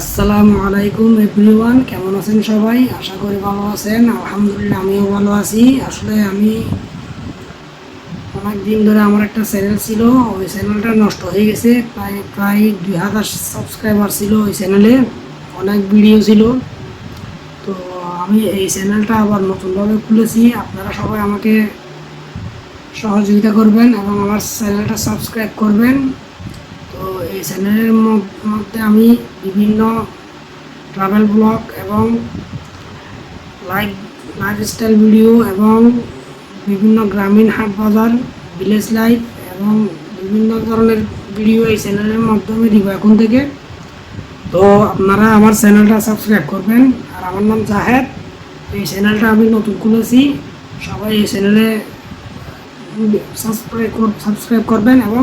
আসসালামু আলাইকুম এভরিওয়ান, কেমন আছেন সবাই? আশা করি ভালো আছেন। আলহামদুলিল্লাহ, আমিও ভালো আছি। আসলে আমি অনেক দিন ধরে আমার একটা চ্যানেল ছিল, ওই চ্যানেলটা নষ্ট হয়ে গেছে। প্রায় প্রায় দুই হাজার সাবস্ক্রাইবার ছিল ওই চ্যানেলে। অনেক ভিডিও ছিল। তো আমি এই চ্যানেলটা আবার নতুনভাবে খুলেছি। আপনারা সবাই আমাকে সহযোগিতা করবেন এবং আমার চ্যানেলটা সাবস্ক্রাইব করবেন। তো এই চ্যানেলের মধ্যে আমি বিভিন্ন ট্রাভেল ব্লগ এবং লাইফ লাইফস্টাইল ভিডিও এবং বিভিন্ন গ্রামীণ হাট বাজার ভিলেজ লাইফ এবং বিভিন্ন ধরনের ভিডিও এই চ্যানেলের মাধ্যমে দিব এখন থেকে। তো আপনারা আমার চ্যানেলটা সাবস্ক্রাইব করবেন। আর আমার নাম জাহেদ। এই চ্যানেলটা আমি নতুন খুলেছি। সবাই এই চ্যানেলে সাবস্ক্রাইব সাবস্ক্রাইব করবেন এবং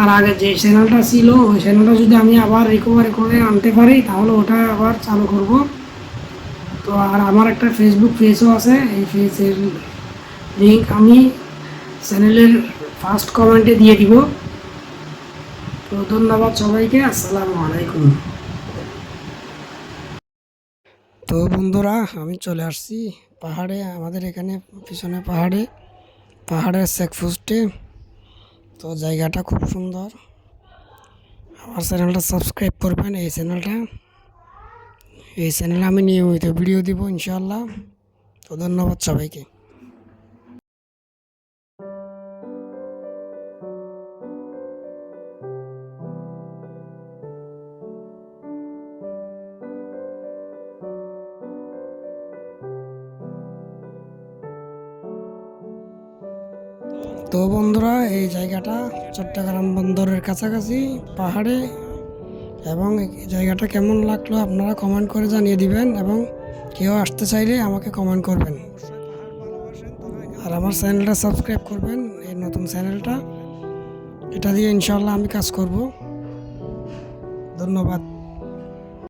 আর আগে যে চ্যানেলটা ছিল, ওই চ্যানেলটা যদি আমি আবার রিকভারি করে আনতে পারি, তাহলে ওটা আবার চালু করব। তো আর আমার একটা ফেসবুক পেজও আছে, এই পেজের লিঙ্ক আমি চ্যানেলের ফার্স্ট কমেন্টে দিয়ে দিব। তো ধন্যবাদ সবাইকে, আসসালামু আলাইকুম। তো বন্ধুরা, আমি চলে আসছি পাহাড়ে, আমাদের এখানে পিছনে পাহাড়ে, পাহাড়ের চেকপোস্টে তো জায়গাটা খুব সুন্দর। আমার চ্যানেলটা সাবস্ক্রাইব করবেন এই চ্যানেলটা। এই চ্যানেলে আমি নিয়মিত ভিডিও দিব ইনশাল্লাহ তো ধন্যবাদ সবাইকে। তো বন্ধুরা, এই জায়গাটা চট্টগ্রাম বন্দরের কাছাকাছি, পাহাড়ে, এবং জায়গাটা কেমন লাগল আপনারা কমেন্ট করে জানিয়ে দিবেন, এবং কেউ আসতে চাইলে আমাকে কমেন্ট করবেন। আর আমার চ্যানেলটা সাবস্ক্রাইব করবেন, এই নতুন চ্যানেলটা এটা দিয়ে ইনশাল্লাহ আমি কাজ করব। ধন্যবাদ।